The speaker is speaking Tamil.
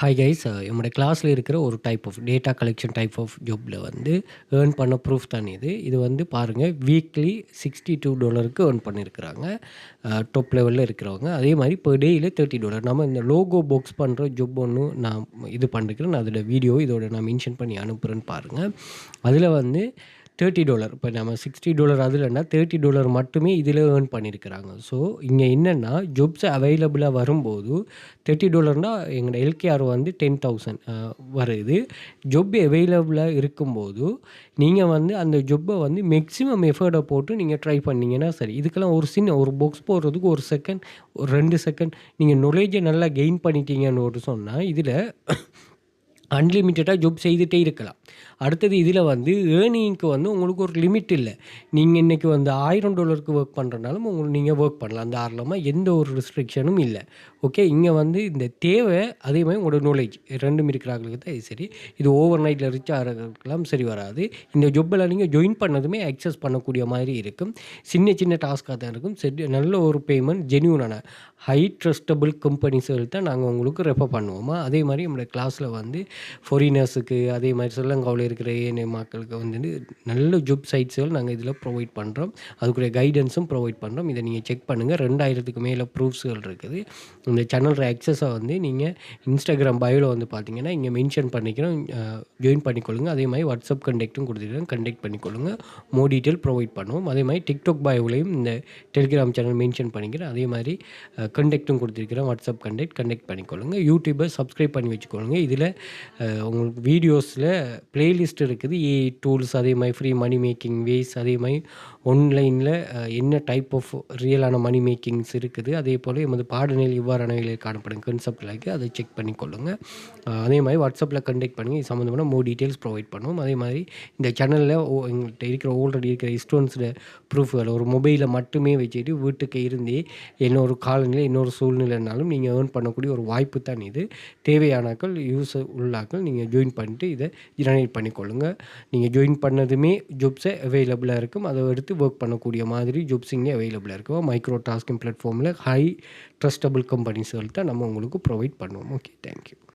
ஹாய் கைஸ் என்னோட கிளாஸில் இருக்கிற ஒரு type of data collection type of ஜாப்பில் வந்து ஏர்ன் பண்ண ப்ரூஃப் தான் இது. இது வந்து பாருங்கள் வீக்லி சிக்ஸ்டி டூ டாலருக்கு ஏர்ன் பண்ணியிருக்கிறாங்க டாப் லெவலில் இருக்கிறவங்க. அதே மாதிரி per டேயில் தேர்ட்டி டாலர் நம்ம இந்த லோகோ பாக்ஸ் பண்ணுற ஜாப் ஒன்று நான் இது பண்ணிருக்கிறேன் நான் அதோட வீடியோ இதோட நான் மென்ஷன் பண்ணி அனுப்புகிறேன்னு பாருங்கள் அதில் வந்து தேர்ட்டி டாலர் இப்போ நம்ம சிக்ஸ்டி டாலர் அதுலன்னா தேர்ட்டி டாலர் மட்டுமே இதில் ஏர்ன் பண்ணியிருக்கிறாங்க ஸோ இங்கே என்னென்னா ஜாப்ஸ் அவைலபிளாக வரும்போது தேர்ட்டி டாலர்னால் எங்களோட எல்கேஆர் வந்து டென் தௌசண்ட் வருது. ஜொப் அவைலபிளாக இருக்கும்போது நீங்கள் வந்து அந்த ஜொப்பை வந்து மேக்ஸிமம் எஃபர்ட்டை போட்டு நீங்கள் ட்ரை பண்ணிங்கன்னா சரி. இதுக்கெல்லாம் ஒரு சின்ன ஒரு பாக்ஸ் போடுறதுக்கு ஒரு செகண்ட் ஒரு ரெண்டு செகண்ட் நீங்கள் நாலேஜை நல்லா கெயின் பண்ணிட்டீங்கன்னு ஒரு சொன்னால் இதில் அன்லிமிட்டடாக ஜாப் செய்துகிட்டே இருக்கலாம். அடுத்தது இதில் வந்து ஏர்னிங்க்கு வந்து உங்களுக்கு ஒரு லிமிட் இல்லை. நீங்கள் இன்றைக்கி வந்து ஆயிரம் டாலருக்கு ஒர்க் பண்ணுறனாலும் உங்களுக்கு நீங்கள் ஒர்க் பண்ணலாம். தாராளமாக எந்த ஒரு ரெஸ்ட்ரிக்ஷனும் இல்லை. ஓகே இங்கே வந்து இந்த தேவை அதே மாதிரி உங்களோட நாலேஜ் ரெண்டும் இருக்கிறாங்களுக்கு தான் இது சரி. இது ஓவர் நைட்டில் ரிச் ஆகிறதுக்கெல்லாம் சரி வராது. இந்த ஜொப்பில் நீங்கள் ஜாயின் பண்ணதுமே அக்சஸ் பண்ணக்கூடிய மாதிரி இருக்கும். சின்ன சின்ன டாஸ்க்காக தான் இருக்கும். சரி நல்ல ஒரு பேமெண்ட் ஜென்யூனான ஹை ட்ரஸ்டபிள் கம்பெனிஸ்கள் தான் நாங்கள் உங்களுக்கு ரெஃபர் பண்ணுவோமா? அதே மாதிரி நம்மளோட கிளாஸில் வந்து ஃபாரினர்ஸுக்கு அதே மாதிரி ஸ்ரீலங்காவில் இருக்கிற ஏனைய மக்களுக்கு வந்து நல்ல ஜாப் சைட்ஸுகள் நாங்கள் இதில் ப்ரொவைட் பண்ணுறோம் அதுக்குரிய கைடன்ஸும் ப்ரொவைட் பண்ணுறோம் இதை நீங்கள் செக் பண்ணுங்கள் ரெண்டாயிரத்துக்கு மேலே ப்ரூஃப்ஸுகள் இருக்குது. இந்த சேனல் அக்சஸை வந்து நீங்கள் இன்ஸ்டாகிராம் பயோவில் வந்து பார்த்தீங்கன்னா இங்கே மென்ஷன் பண்ணிக்கிறோம். ஜாயின் பண்ணிக்கொள்ளுங்க. அதே மாதிரி வாட்ஸ்அப் கண்டெக்ட்டும் கொடுத்துருக்கோம் கண்டெக்ட் பண்ணிக்கொள்ளுங்க. மோ டீட்டெயில் ப்ரொவைட் பண்ணுவோம். அதே மாதிரி டிக்டாக் பயோவிலையும் இந்த டெலிகிராம் சேனல் மென்ஷன் பண்ணிக்கிறேன் அதே மாதிரி கண்டெக்ட்டும் கொடுத்துருக்கிறேன் வாட்ஸ்அப் கண்டெக்ட் கண்டெக்ட் பண்ணிக்கொள்ளுங்கள் யூடியூப்பை சப்ஸ்கிரைப் பண்ணி வச்சுக்கொள்ளுங்க. இதில் உங்களுக்கு வீடியோஸில் பிளேலிஸ்ட் இருக்குது. ஏ டூல்ஸ் அதே மாதிரி ஃப்ரீ மணி மேக்கிங் வேஸ் அதே மாதிரி ஆன்லைனில் என்ன டைப் ஆஃப் ரியலான மணி மேக்கிங்ஸ் இருக்குது. அதே போல் எமது பாடநிலை இவ்வாறான நிலையில் காணப்படும் கன்செப்ட் லைக்கு அதை செக் பண்ணி கொள்ளுங்கள் அதே மாதிரி வாட்ஸ்அப்பில் கண்டெக்ட் பண்ணுங்கள் இது சம்மந்தமான மோ டீட்டெயில்ஸ் ப்ரொவைட் பண்ணுவோம். அதே மாதிரி இந்த சேனலில் எங்கள்கிட்ட இருக்கிற ஆல்ரெடி இருக்கிற ஸ்டூடெண்ட்ஸோட ப்ரூஃப்கள் ஒரு மொபைலை மட்டுமே வச்சுட்டு வீட்டுக்கு இருந்தே என்ன ஒரு காலநிலை இன்னொரு சூழ்நிலைனாலும் நீங்கள் ஏர்ன் பண்ணக்கூடிய ஒரு வாய்ப்பு தான் இது. தேவையானாக்கள் யூஸ் உள்ளாக்கள் நீங்கள் ஜாயின் பண்ணிட்டு இதை ஜெனரேட் பண்ணிக்கொள்ளுங்க. நீங்கள் ஜாயின் பண்ணதுமே ஜாப்ஸை அவைலபிளாக இருக்கும். அதை எடுத்து ஒர்க் பண்ணக்கூடிய மாதிரி ஜாப்ஸ் இங்கே அவைலபிளாக இருக்கும். மைக்ரோ டாஸ்கிங் பிளாட்ஃபார்மில் ஹை ட்ரஸ்டபுள் கம்பெனிஸ்கள் தான் நம்ம உங்களுக்கு ப்ரொவைட் பண்ணுவோம். Okay thank you